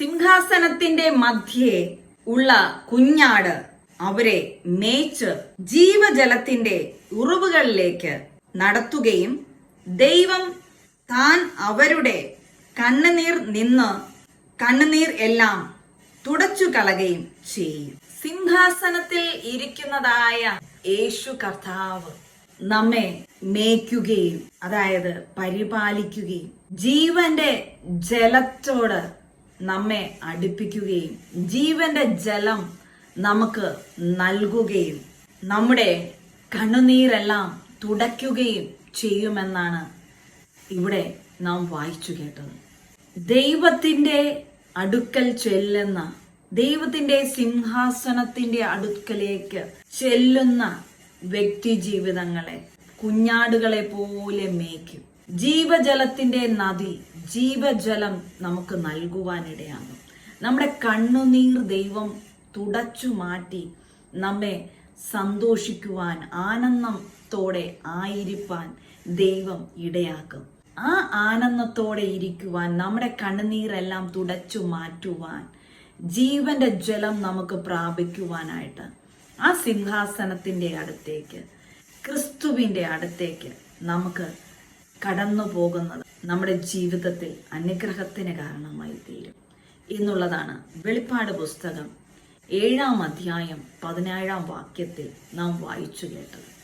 സിംഹാസനത്തിന്റെ മധ്യേ ഉള്ള കുഞ്ഞാട് അവരെ മേച്ച് ജീവജലത്തിന്റെ ഉറവുകളിലേക്ക് നടത്തുകയും ദൈവം താൻ അവരുടെ കണ്ണുനീർ നിന്ന് കണ്ണുനീർ എല്ലാം തുടച്ചു കളയുകയും ചെയ്യും. സിംഹാസനത്തിൽ ഇരിക്കുന്നതായ യേശു കർത്താവ് നമ്മെ മേയ്ക്കുകയും അതായത് പരിപാലിക്കുകയും ജീവന്റെ ജലത്തോട് നമ്മെ അടുപ്പിക്കുകയും ജീവന്റെ ജലം നമുക്ക് നൽകുകയും നമ്മുടെ കണ്ണുനീരെല്ലാം തുടയ്ക്കുകയും ചെയ്യുമെന്നാണ് ഇവിടെ നാം വായിച്ചു കേട്ടത്. ദൈവത്തിന്റെ അടുക്കൽ ചെല്ലുന്ന ദൈവത്തിന്റെ സിംഹാസനത്തിന്റെ അടുക്കലേക്ക് ചെല്ലുന്ന വ്യക്തി ജീവിതങ്ങളെ കുഞ്ഞാടുകളെ പോലെ മേയ്ക്കും. ജീവജലത്തിന്റെ നദി ജീവജലം നമുക്ക് നൽകുവാനിടയാകും. നമ്മുടെ കണ്ണുനീർ ദൈവം തുടച്ചു മാറ്റി നമ്മെ സന്തോഷിക്കുവാൻ ആനന്ദത്തോടെ ആയിരിക്കാൻ ദൈവം ഇടയാക്കും. ആ ആനന്ദത്തോടെ ഇരിക്കുവാൻ നമ്മുടെ കണ്ണുനീരെല്ലാം തുടച്ചു മാറ്റുവാൻ ജീവന്റെ ജലം നമുക്ക് പ്രാപിക്കുവാനായിട്ട് ആ സിംഹാസനത്തിന്റെ അടുത്തേക്ക് ക്രിസ്തുവിന്റെ അടുത്തേക്ക് നമുക്ക് കടന്നു പോകുന്നത് നമ്മുടെ ജീവിതത്തിൽ അനുഗ്രഹത്തിന് കാരണമായി തീരും. എന്നുള്ളതാണ് വെളിപ്പാട് പുസ്തകം ഏഴാം അധ്യായം പതിനേഴാം വാക്യത്തിൽ നാം വായിച്ചു കേട്ടത്.